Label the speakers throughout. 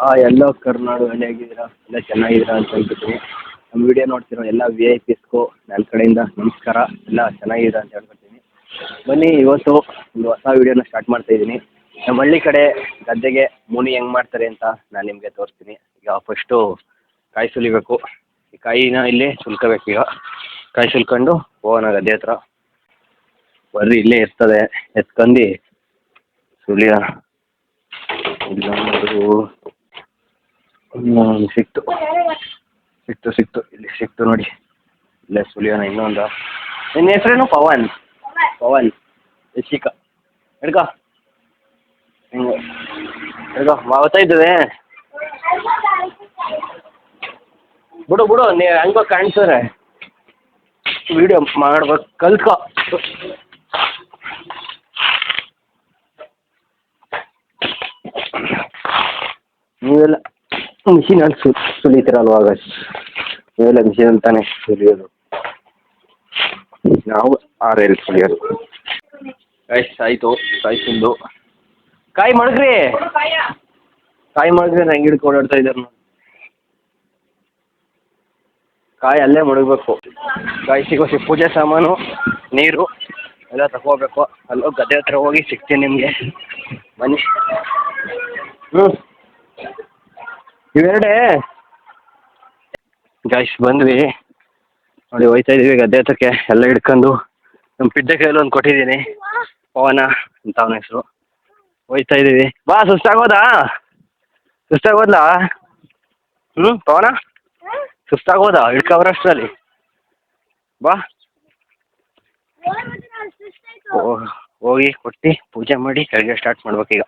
Speaker 1: ಹಾಂ ಎಲ್ಲ ಕರ್ನಾಡು ಎಲ್ಲ ಹೇಗಿದ್ದೀರಾ ಎಲ್ಲ ಚೆನ್ನಾಗಿದ್ದೀರಾ ಅಂತ ಹೇಳ್ಕೊತೀನಿ ನಮ್ಮ ವಿಡಿಯೋ ನೋಡ್ತಿರೋ ಎಲ್ಲ ವಿ ಐ ಪಿಸ್ಗೂ ನನ್ನ ಕಡೆಯಿಂದ ನಮಸ್ಕಾರ. ಎಲ್ಲ ಚೆನ್ನಾಗಿದೆ ಅಂತ ಹೇಳ್ಕೊತೀನಿ ಬನ್ನಿ, ಇವತ್ತು ಒಂದು ಹೊಸ ವಿಡಿಯೋನ ಸ್ಟಾರ್ಟ್ ಮಾಡ್ತಾ ಇದ್ದೀನಿ. ನಮ್ಮ ಹಳ್ಳಿ ಕಡೆ ಗದ್ದೆಗೆ ಮುನಿ ಹೆಂಗ್ ಮಾಡ್ತಾರೆ ಅಂತ ನಾನು ನಿಮಗೆ ತೋರಿಸ್ತೀನಿ. ಈಗ ಫಸ್ಟು ಕಾಯಿ ಸುಲಿಬೇಕು. ಈ ಕಾಯಿನ ಇಲ್ಲಿ ಸುಲ್ಕೋಬೇಕು ಈಗ. ಕಾಯಿ ಸುಲ್ಕೊಂಡು ಹೋಗೋಣ ಗದ್ದೆ ಹತ್ರ. ಬರ್ರಿ, ಇಲ್ಲೇ ಇರ್ತದೆ. ಎತ್ಕೊಂಡು ಸುಲಿಯೋಣ. ಹ್ಮ್, ಸಿಕ್ತು. ಸಿಕ್ತು ಸಿಕ್ತು. ಇಲ್ಲಿ ಸಿಕ್ತು ನೋಡಿ. ಇಲ್ಲೇ ಸುಳಿಯೋಣ ಇನ್ನೊಂದು. ನಿನ್ನ ಹೆಸರೇನು? ಪವನ್. ಪವನ್. ಯಶಿಕ ಎಡ್ಕ ಹಿಂಗೆ. ಹಿಡ್ಕೊ. ಮಾವತ್ತಾ ಇದ್ದೇವೆ. ಬಿಡು ಬಿಡು. ನೀ ಹಂಗೋ ಕಾಣಿಸಿದ್ರೆ ವಿಡಿಯೋ ಮಾಡ್ಬೇಕು. ಕಲ್ತ್ಕೊ. ನೀವೆಲ್ಲ ಮಿಷಿನಲ್ಲಿ ಅಲ್ಲಿ ಸುಲಿತೀರಲ್ವ ಆಗ ನೀವೆಲ್ಲ ಮಿಷಿನ್ ಅಂತಾನೆ ಸುಲಿಯೋದು. ನಾವು ಆರೇಲಿ ಸುಲಿಯೋದು. ಕಾಯಿ ಆಯಿತು ಕಾಯಿ ತಿಂದು ಕಾಯಿ ಮಡಗ್ರಿ ಕಾಯಿ. ಮಡಗ್ರಿ ಹೆಂಗೆ ಹಿಡ್ಕೊಂಡು ಓಡಾಡ್ತಾ ಇದ್ದಾರೆ ನೋಡಿ. ಕಾಯಿ ಅಲ್ಲೇ ಮಡಗಬೇಕು ಕಾಯಿ ಸಿಗೋ ಸಿ ಪೂಜೆ ಸಾಮಾನು ನೀರು ಎಲ್ಲ ತಗೋಬೇಕು. ಅಲ್ಲೋ ಗದ್ದೆ ಹತ್ರ ಹೋಗಿ ಸಿಗ್ತೀನಿ ನಿಮಗೆ. ಬನ್ನಿ. ಹ್ಞೂ ಇವೆರಡೇ? ಗಾಯ್ಸ್ ಬಂದ್ವಿ. ನೋಡಿ ಹೋಯ್ತಾ ಇದೀವಿ ಗದ್ದೆ ಹತ್ರಕ್ಕೆ, ಎಲ್ಲ ಹಿಡ್ಕೊಂಡು. ನಮ್ಮ ಪಿಡ್ಡೆ ಕೈಯಲ್ಲಿ ಒಂದು ಕೊಟ್ಟಿದ್ದೀನಿ. ಪವನ ಅಂತ ಅವನ ಹೆಸರು. ಹೋಯ್ತಾ ಇದೀವಿ. ಬಾ ಸುಸ್ತಾಗೋದಾ ಸುಸ್ತಾಗೋದ್ಲಾ ಹ್ಞೂ ಪವನ? ಸುಸ್ತಾಗೋದಾ ಹಿಡ್ಕೊಬರಷ್ಟರಲ್ಲಿ ಬಾ. ಹೋಗಿ, ಕೊಟ್ಟು, ಪೂಜೆ ಮಾಡಿ ಕೆಳಗೆ ಸ್ಟಾರ್ಟ್ ಮಾಡ್ಬೇಕೀಗ.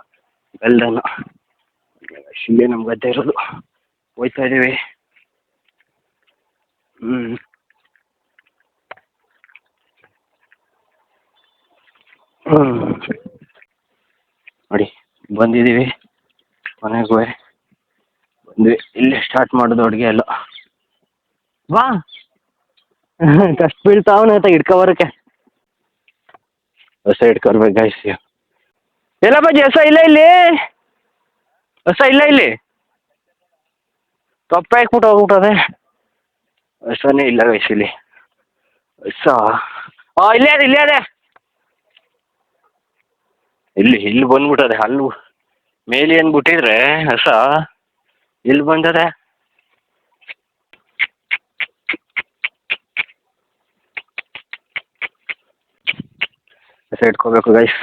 Speaker 1: ಬೆಲ್ದನ್ನು ಇಲ್ಲೇ ನಮ್ಮ ಗದ್ದೆ ಇರೋದು. ಹೋಯ್ತಾ ಇದ್ದೀವಿ. ಹ್ಞೂ ನೋಡಿ ಬಂದಿದ್ದೀವಿ. ಮನೆಗೂ ಬಂದ್ವಿ. ಇಲ್ಲೇ ಸ್ಟಾರ್ಟ್ ಮಾಡೋದು ಅಡುಗೆ ಎಲ್ಲ. ಬಾ ಕಷ್ಟ ಬೀಳ್ತಾವನ ಆಯ್ತಾ ಬರಕ್ಕೆ ಹೊಸ ಹಿಡ್ಕೊರ್ಬೇಕು ಗೈಸ್ ಎಲ್ಲ ಬಜ್ಜಿ ಹೊಸ ಇಲ್ಲ ಇಲ್ಲಿ? ಹೊಸ ಇಲ್ಲ, ಇಲ್ಲಿ. ತೊಪ್ಪೆ ಹಾಕ್ಬಿಟ್ಟು ಹೋಗ್ಬಿಟ್ಟದೆ? ಹೊಸನೇ ಇಲ್ಲ ಗೈಸ್ ಇಲ್ಲಿ. ಹೊಸ ಹಾಂ ಇಲ್ಲೇ ಅದೇ ಇಲ್ಲೇ ಅದೇ. ಇಲ್ಲಿ ಇಲ್ಲಿ ಬಂದ್ಬಿಟ್ಟದೆ, ಅಲ್ಲಿ. ಮೇಲೆ ಏನು ಬಿಟ್ಟಿದ್ರೆ ಹೊಸ ಇಲ್ಲಿ ಬಂದದೆ. ಹೊಸ ಇಟ್ಕೋಬೇಕು ಗೈಸ್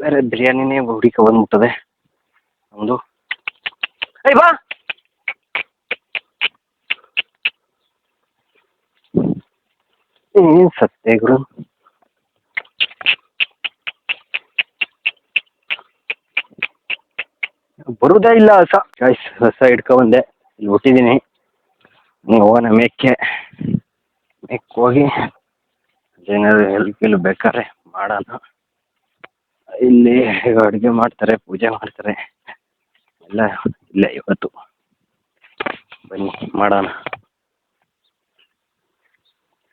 Speaker 1: ಬೇರೆ ಬಿರಿಯಾನಿನೇ ಹುಡುಕ ಬಂದ್ಬಿಟ್ಟದೆ. ಒಂದು ಏಯ್, ಬಾ. ಸತ್ಯ ಗುರು? ಬರುದೇ ಇಲ್ಲ ಹೊಸ. ಚಾಯ್ಸ್ ಹೊಸ ಇಟ್ಕೊ ಬಂದೆ. ಇಲ್ಲಿ ಹುಟ್ಟಿದ್ದೀನಿ. ನೀವು ಹೋಗೋಣ ಮೇಕ್ಕೆ. ಮೇಕ್ ಹೋಗಿ ಏನಾದ್ರು ಹೆಲ್ಪ್ ಗಿಲ್ಪ್ ಬೇಕಾದ್ರೆ ಮಾಡೋಣ. ಇಲ್ಲಿ ಅಡುಗೆ ಮಾಡ್ತಾರೆ, ಪೂಜೆ ಮಾಡ್ತಾರೆ. ಎಲ್ಲ ಇಲ್ಲ, ಇವತ್ತು. ಬನ್ನಿ, ಮಾಡೋಣ.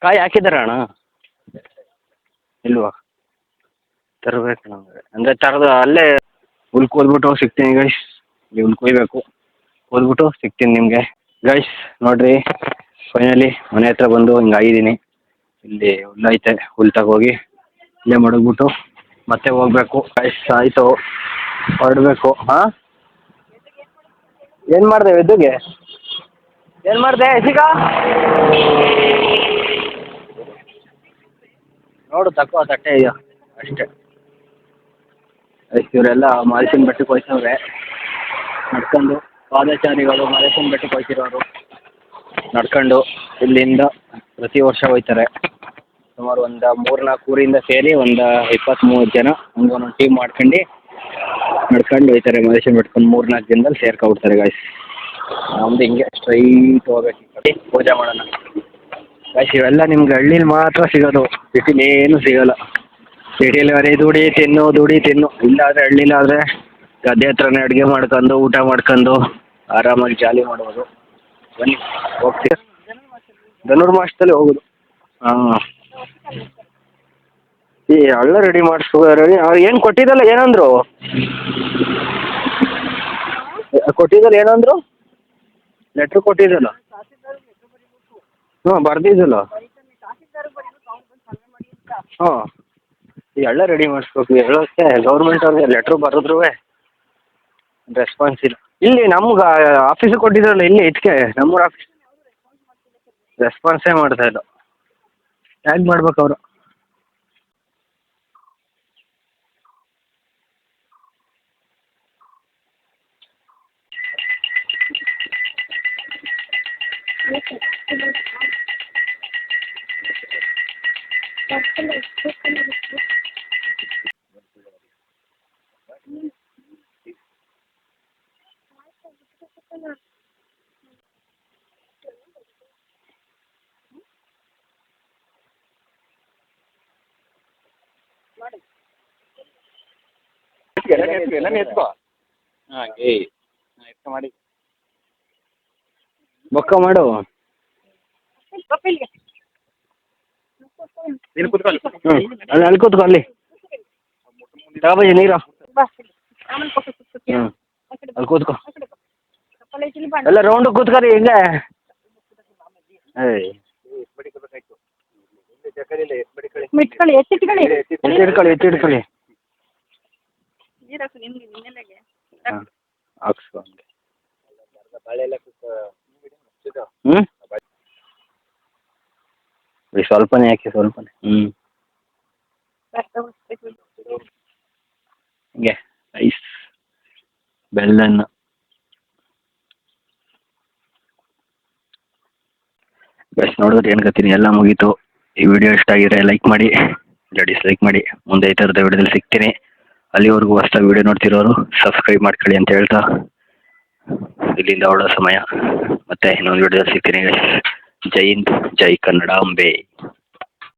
Speaker 1: ಕಾಯಿ ಹಾಕಿದಾರ ಅಣ್ಣ? ಇಲ್ವಾ? ತರಬೇಕು ನಮಗೆ. ಅಂದರೆ ತರದು ಅಲ್ಲೇ ಹುಲ್ ಸಿಗ್ತೀನಿ ಗೈಸ್ ನೀವು ಹುಲ್ ಕೊಯ್ಬೇಕು ಹೋದ್ಬಿಟ್ಟು ಸಿಗ್ತೀನಿ ನಿಮಗೆ. ಗೈಸ್ ನೋಡ್ರಿ ಫೈನಲಿ ಮನೆ ಹತ್ರ ಬಂದು ಹಿಂಗೆ ಆಗಿದ್ದೀನಿ. ಇಲ್ಲಿ ಹುಲ್ಲೈತೆ ಹುಲ್ ತಗೋಗಿ ಇಲ್ಲೇ ಮಡಗ್ಬಿಟ್ಟು ಮತ್ತೆ ಹೋಗ್ಬೇಕು. ಗೈಸ್ ಆಯಿತು. ಹೊರಡಬೇಕು. ಹಾಂ? ಏನು ಮಾಡಿದೆ ವಿದ್ಯುಗೆ ಏನು ಮಾಡಿದೆ ಸಿಗ ನೋಡು ತಕ್ಕ ತಟ್ಟೆ ಇದೆಯಾ? ಅಷ್ಟೇ. ಇವರೆಲ್ಲ ಮಾದೇಶನ ಬೆಟ್ಟಕ್ಕೆ ಹೋಯ್ತವ್ರೆ. ನಡ್ಕೊಂಡು ಪಾದಚಾರಿಗಳು ಮಾದೇಶನ ಬೆಟ್ಟಕ್ಕೆ ಹೋಯ್ತಿರೋರು. ನಡ್ಕೊಂಡು ಇಲ್ಲಿಂದ ಪ್ರತಿ ವರ್ಷ ಹೋಯ್ತಾರೆ. ಸುಮಾರು ಒಂದು ಮೂರು ನಾಲ್ಕು ಊರಿಂದ ಸೇರಿ ಒಂದು ಇಪ್ಪತ್ತ್ಮೂವತ್ತು ಜನ ಹಂಗೆ ಒಂದೊಂದು ಟೀಮ್ ಮಾಡ್ಕೊಂಡು ನಡ್ಕೊಂಡು ಹೋಯ್ತಾರೆ ಮಾದೇಶನ ಬಿಟ್ಕೊಂಡು ಮೂರ್ ನಾಲ್ಕು ದಿನದಲ್ಲಿ ಸೇರ್ಕೊಬಿಡ್ತಾರೆ ಗಾಯ್ಸ್ ನಮ್ದು ಹಿಂಗೆ ಸ್ಟ್ರೈಟ್ ಹೋಗ್ಬೇಕು ಪೂಜೆ ಮಾಡೋಣ. ಗಾಯ್ಸ್ ಇವೆಲ್ಲ ನಿಮ್ಗೆ ಹಳ್ಳಿಲಿ ಮಾತ್ರ ಸಿಗೋದು. ಸಿಟಿಲಿ ಏನು ಸಿಗೋಲ್ಲ. ಸಿಟಿಲಿ ಬರೀ ದುಡಿ ತಿನ್ನು ದುಡಿ ತಿನ್ನು. ಇಲ್ಲಾದರೆ ಹಳ್ಳಿಲಾದರೆ ಗದ್ದೆ ಹತ್ರನೇ ಅಡುಗೆ ಮಾಡ್ಕೊಂಡು, ಊಟ ಮಾಡ್ಕೊಂಡು, ಆರಾಮಾಗಿ ಜಾಲಿ ಮಾಡ್ಬೋದು. ಬನ್ನಿ, ಹೋಗ್ತೀವಿ. ಧನುರ್ಮಾಸದಲ್ಲಿ ಹೋಗೋದು. ಹಾಂ. ಈ ಹಳ್ಳ ರೆಡಿ ಮಾಡಿಸ್ಕೋ ರೆಡಿ ಏನು ಕೊಟ್ಟಿದ್ದಲ್ಲ ಏನಂದರು? ಕೊಟ್ಟಿದ್ದಲ್ಲ ಏನಂದ್ರು ಲೆಟ್ರ್ ಕೊಟ್ಟಿದ್ದಲ್ಲ? ಹ್ಞೂ ಬರ್ದಿದ್ದಲ್ಲ. ಹ್ಞೂ ಎಲ್ಲ ರೆಡಿ ಮಾಡಿಸ್ಬೇಕು. ಹೇಳೋಕ್ಕೆ ಗೌರ್ಮೆಂಟ್ ಅವ್ರಿಗೆ ಲೆಟ್ರ್ ಬರೆದ್ರು ರೆಸ್ಪಾನ್ಸ್ ಇಲ್ಲ. ಇಲ್ಲಿ ನಮ್ಗೆ ಆಫೀಸಿಗೆ ಕೊಟ್ಟಿದ್ರಲ್ಲ, ಇಲ್ಲಿ ಇದಕ್ಕೆ ನಮ್ಮೂರ ಆಫೀಸ್ ರೆಸ್ಪಾನ್ಸೇ ಮಾಡ್ತಾ ಇಲ್ಲ. ಹೇಗೆ ಮಾಡ್ಬೇಕು ಅವರು.
Speaker 2: ಎಲ್ಲ ಎತ್ಕೋ ಹಾಂ ಏಯ್ ಹಾಂ ಎತ್ಕೊ ಮಾಡಿ
Speaker 1: ಬೊಕ್ಕ ಮಾಡು. ಹ್ಞೂ ಅಲ್ಲಿ ಅಲ್ಲಿ ಕೂತ್ಕೋ ಅಲ್ಲಿ. ತಗೋಬಜ್ಜಿ ನೀರು. ಹ್ಞೂ ಅಲ್ಲಿ ಕೂತ್ಕೋ. ಎಲ್ಲ ರೌಂಡ್ ಕೂತ್ಕೊರಿ ಹಿಂಗೆ. ಏಯ್.
Speaker 3: ಇಟ್ಕೊಳ್ಳಿ ಎತ್ತಿಟ್ಕೊಳ್ಳಿ.
Speaker 1: ಎತ್ತಿ ಹಿಡ್ಕೊಳ್ಳಿ ಎತ್ತಿ ಹಿಡ್ಕೊಳ್ಳಿ
Speaker 3: ನೀರಾಕು ನಿಮ್ಗೆ ನಿನ್ನೆಲೆಗೆ
Speaker 1: ಹಾಂ ಹಾಕ್ಸ್ಕೊ ಹಂಗೆ. ಹ್ಞೂ ಬಿಡಿ ಸ್ವಲ್ಪನೇ ಹಾಕಿ ಸ್ವಲ್ಪನೇ? ಹ್ಞೂ ಹಿಂಗೆ. ಐಸ್. ಬೆಲ್ಲನ್ನು ಬೆಸ್ಟ್ ನೋಡಿದ್ರೆ ಏನು ಕತ್ತೀನಿ ಎಲ್ಲ ಮುಗೀತು. ಈ ವಿಡಿಯೋ ಇಷ್ಟ ಆಗಿದ್ರೆ ಲೈಕ್ ಮಾಡಿ ಇಲ್ಲ ಡಿಸ್ಲೈಕ್ ಮಾಡಿ. ಮುಂದೆ ಈ ಥರದ ವಿಡಿಯೋದಲ್ಲಿ ಸಿಗ್ತೀನಿ. ಅಲ್ಲಿವರೆಗೂ ಹೊಸ ವಿಡಿಯೋ ನೋಡ್ತಿರೋರು ಸಬ್ಸ್ಕ್ರೈಬ್ ಮಾಡ್ಕೊಳ್ಳಿ ಅಂತ ಹೇಳ್ತಾ. ಇಲ್ಲಿಂದ ಹೊರಡೋ ಸಮಯ. ಮತ್ತೆ ಇನ್ನೊಂದು ವಿಡಿಯೋದಲ್ಲಿ ಸಿಗ್ತೀನಿ. ಜೈ ಹಿಂದ್ ಜೈ ಕನ್ನಡಾಂಬೆ